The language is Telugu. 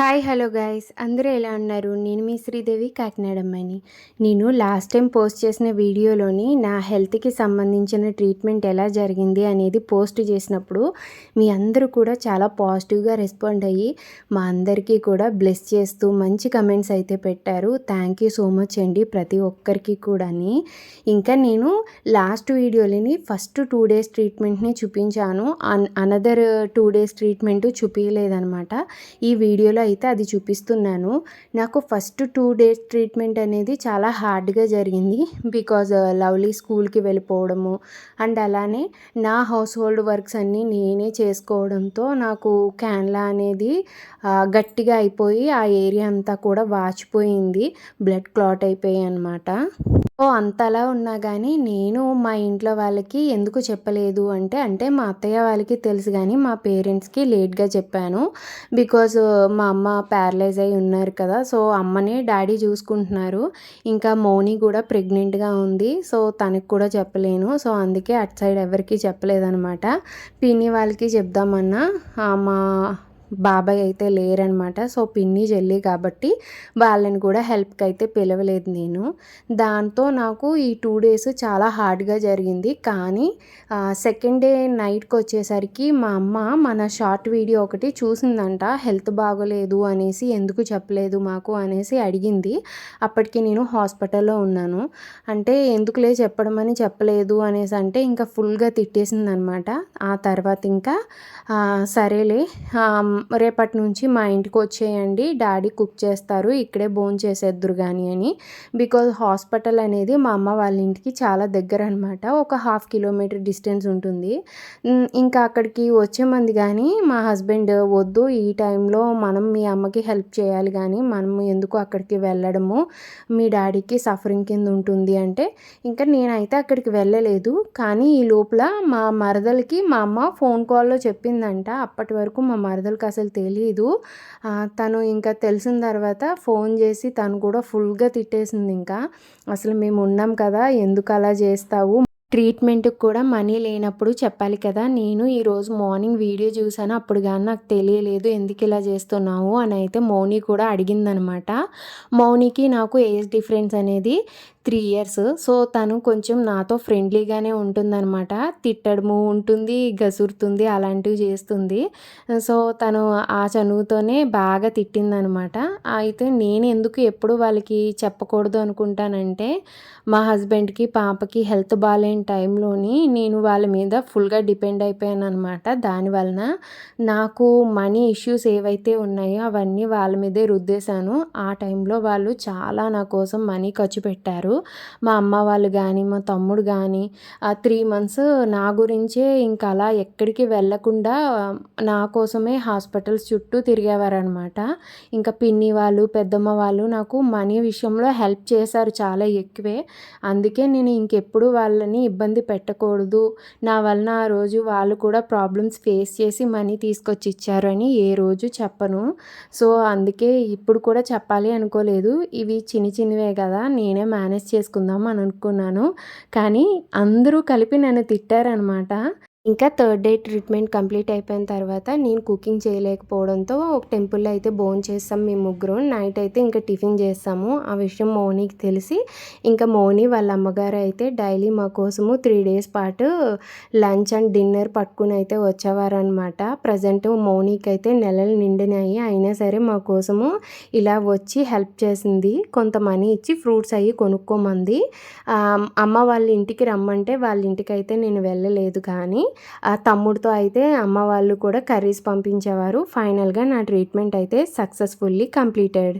హాయ్ హలో గాయస్ అందరూ ఎలా ఉన్నారు? నేను మీ శ్రీదేవి కాకినాడ అమ్మాయిని నేను లాస్ట్ టైం పోస్ట్ చేసిన వీడియోలోని నా హెల్త్కి సంబంధించిన ట్రీట్మెంట్ ఎలా జరిగింది అనేది పోస్ట్ చేసినప్పుడు మీ అందరూ కూడా చాలా పాజిటివ్గా రెస్పాండ్ అయ్యి మా అందరికీ కూడా బ్లెస్ చేస్తూ మంచి కమెంట్స్ అయితే పెట్టారు. థ్యాంక్ యూ సో మచ్ అండి ప్రతి ఒక్కరికి కూడాని. ఇంకా నేను లాస్ట్ వీడియోలోని ఫస్ట్ టూ డేస్ ట్రీట్మెంట్ని చూపించాను. An another two days treatment చూపించలేదనమాట ఈ వీడియోలో అయితే అది చూపిస్తున్నాను. నాకు ఫస్ట్ టూ డేస్ ట్రీట్మెంట్ అనేది చాలా హార్డ్గా జరిగింది. బికాజ్ లవ్లీ స్కూల్కి వెళ్ళిపోవడము అండ్ అలానే నా హౌస్ హోల్డ్ వర్క్స్ అన్నీ నేనే చేసుకోవడంతో నాకు క్యాన్లా అనేది గట్టిగా అయిపోయి ఆ ఏరియా అంతా కూడా వాచిపోయింది. బ్లడ్ క్లాట్ అయిపోయాయి అనమాట సో అంతలా ఉన్నా కానీ నేను మా ఇంట్లో వాళ్ళకి ఎందుకు చెప్పలేదు అంటే అంటే మా అత్తయ్య వాళ్ళకి తెలుసు కానీ మా పేరెంట్స్కి లేట్గా చెప్పాను. బికాజ్ మా అమ్మ ప్యారలైజ్ అయి ఉన్నారు కదా సో అమ్మనే డాడీ చూసుకుంటున్నారు. ఇంకా మౌని కూడా ప్రెగ్నెంట్గా ఉంది సో తనకు కూడా చెప్పలేను. సో అందుకే అటు సైడ్ ఎవరికి చెప్పలేదనమాట పిన్ని వాళ్ళకి చెప్దామన్నా మా బాబాయ్ అయితే లేరనమాట. సో పిన్ని చెల్లి కాబట్టి వాళ్ళని కూడా హెల్ప్కి అయితే పిలవలేదు నేను. దాంతో నాకు ఈ టూ డేస్ చాలా హార్డ్గా జరిగింది. కానీ సెకండ్ డే నైట్కి వచ్చేసరికి మా అమ్మ మన షార్ట్ వీడియో ఒకటి చూసిందంట. హెల్త్ బాగోలేదు అనేసి ఎందుకు చెప్పలేదు మాకు అనేసి అడిగింది. అప్పటికి నేను హాస్పిటల్లో ఉన్నాను. అంటే ఎందుకులే చెప్పడం అని చెప్పలేదు అనేసి అంటే ఇంకా ఫుల్గా తిట్టేసింది అనమాట ఆ తర్వాత ఇంకా సరేలే రేపటి నుంచి మా ఇంటికి వచ్చేయండి. డాడీ కుక్ చేస్తారు. ఇక్కడే భోజనం చేసేద్దరు కానీ అని. బికాజ్ హాస్పిటల్ అనేది మా అమ్మ వాళ్ళ ఇంటికి చాలా దగ్గర అనమాట ఒక హాఫ్ కిలోమీటర్ డిస్టెన్స్ ఉంటుంది. ఇంకా అక్కడికి వచ్చే మంది కానీ మా హస్బెండ్ వద్దు. ఈ టైంలో మనం మీ అమ్మకి హెల్ప్ చేయాలి కానీ మనం ఎందుకు అక్కడికి వెళ్ళడము? మీ డాడీకి సఫరింగ్ కింద ఉంటుంది అంటే ఇంకా నేనైతే అక్కడికి వెళ్ళలేదు. కానీ ఈ లోపల మా మరదలకి మా అమ్మ ఫోన్ కాల్లో చెప్పిందంట. అప్పటి వరకు మా మరదలకి అసలు తెలియదు తను ఇంకా తెలిసిన తర్వాత ఫోన్ చేసి తను కూడా ఫుల్గా తిట్టేసింది ఇంకా. అసలు మేము ఉన్నాం కదా ఎందుకు అలా చేస్తావు? ట్రీట్మెంట్కి కూడా మనీ లేనప్పుడు చెప్పాలి కదా నేను ఈరోజు మార్నింగ్ వీడియో చూసాను అప్పుడు కానీ నాకు తెలియలేదు ఎందుకు ఇలా చేస్తున్నావు అని అయితే మౌని కూడా అడిగిందనమాట. మౌనికి నాకు ఏజ్ డిఫరెన్స్ అనేది త్రీ ఇయర్స్. సో తను కొంచెం నాతో ఫ్రెండ్లీగానే ఉంటుందన్నమాట. తిట్టడము ఉంటుంది గసురుతుంది అలాంటివి చేస్తుంది. సో తను ఆ చనువుతోనే బాగా తిట్టిందనమాట అయితే నేను ఎందుకు ఎప్పుడు వాళ్ళకి చెప్పకూడదు అనుకుంటానంటే మా హస్బెండ్కి పాపకి హెల్త్ బాగాలేని టైంలోని నేను వాళ్ళ మీద ఫుల్గా డిపెండ్ అయిపోయాను అనమాట దానివలన నాకు మనీ ఇష్యూస్ ఏవైతే ఉన్నాయో అవన్నీ వాళ్ళ మీదే రుద్దేశాను. ఆ టైంలో వాళ్ళు చాలా నా కోసం మనీ ఖర్చు పెట్టారు. మా అమ్మ వాళ్ళు కానీ మా తమ్ముడు కానీ ఆ త్రీ మంత్స్ నా గురించే ఇంకా అలా ఎక్కడికి వెళ్ళకుండా నా కోసమే హాస్పిటల్స్ చుట్టూ తిరిగేవారనమాట. ఇంకా పిన్ని వాళ్ళు పెద్దమ్మ వాళ్ళు నాకు మనీ విషయంలో హెల్ప్ చేశారు చాలా ఎక్కువే. అందుకే నేను ఇంకెప్పుడు వాళ్ళని ఇబ్బంది పెట్టకూడదు. నా వలన ఆ రోజు వాళ్ళు కూడా ప్రాబ్లమ్స్ ఫేస్ చేసి మనీ తీసుకొచ్చి ఇచ్చారు అని ఏ రోజు చెప్పను. సో అందుకే ఇప్పుడు కూడా చెప్పాలి అనుకోలేదు. ఇవి చిన్న చిన్నవే కదా నేనే మేనేజ్ మేనేజ్ చేసుకుందాం అని అనుకున్నాను. కానీ అందరూ కలిపి నన్ను తిట్టారనమాట ఇంకా థర్డ్ డే ట్రీట్మెంట్ కంప్లీట్ అయిపోయిన తర్వాత నేను కుకింగ్ చేయలేకపోవడంతో ఒక టెంపుల్లో అయితే బోన్ చేస్తాం మేము ముగ్గురు. నైట్ అయితే ఇంకా టిఫిన్ చేస్తాము. ఆ విషయం మౌనికి తెలిసి ఇంకా మౌని వాళ్ళ అమ్మగారు అయితే డైలీ మా కోసము త్రీ డేస్ పాటు లంచ్ అండ్ డిన్నర్ పట్టుకుని అయితే వచ్చేవారనమాట ప్రజెంట్ మోనీకి అయితే నెలలు నిండినాయి. అయినా సరే మా కోసము ఇలా వచ్చి హెల్ప్ చేసింది. కొంత మనీ ఇచ్చి ఫ్రూట్స్ అవి కొనుక్కోమంది. అమ్మ వాళ్ళ ఇంటికి రమ్మంటే వాళ్ళ ఇంటికి అయితే నేను వెళ్ళలేదు కానీ తమ్ముడితో అయితే అమ్మ వాళ్ళు కూడా కర్రీస్ పంపించేవారు. ఫైనల్గా నా ట్రీట్మెంట్ అయితే సక్సెస్ఫుల్లీ కంప్లీటెడ్.